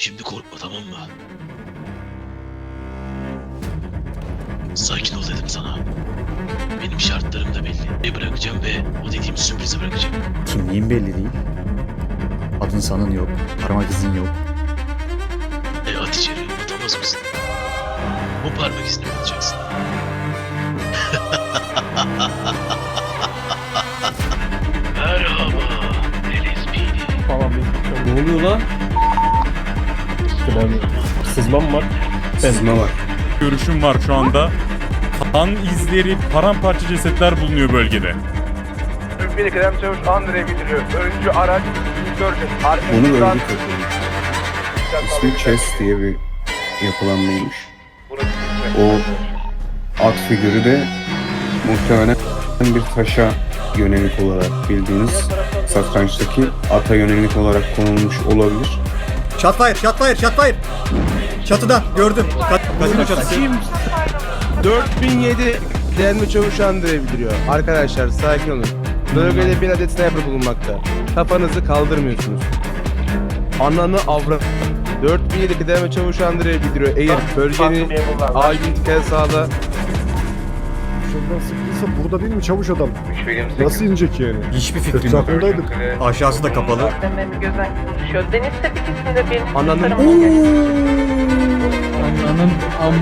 Şimdi korkma tamam mı? Sakin ol dedim sana. Benim şartlarım da belli. Ne bırakacağım ve o dediğim sürprizi bırakacağım. Kimliğin belli değil. Adın sanın yok. Parmak izin yok. E at içeri atamaz mısın? Bu parmak izini alacaksın? Merhaba falan bir Ne oluyor lan? İşte ben sızmam var. Sızma var. görüşüm var şu anda. Kan izleri, paramparça cesetler bulunuyor bölgede. Bir kıdem çavuş Andre bildiriyor. Öncü araç gördüm. Bunu öldü. İsmi Chess diye bir yapılanmaymış. O at figürü de muhtemelen bir taşa yönelik olarak bildiğiniz satrançtaki ata yönelik olarak konulmuş olabilir. Shotfire, shotfire, shotfire. Çatıda gördüm. Ka- Gazino çatısı. 4007 kıdemli çavuş Andre bildiriyor. Arkadaşlar sakin olun. Bölgede bir adet sniper bulunmakta. Kafanızı kaldırmıyorsunuz. Ananı avra... 4007 kıdemli çavuş Andre bildiriyor. Eğer bölgeni A sağla. Şuradan sıktıysa burada değil mi çavuş adam? Nasıl inecek yani? Hiçbir fikrim yok. Etrafındaydık. Aşağısı da kapalı. Benim gözden konuşuyor. Deniz tepkisinde bir Ananın. Ananın amı.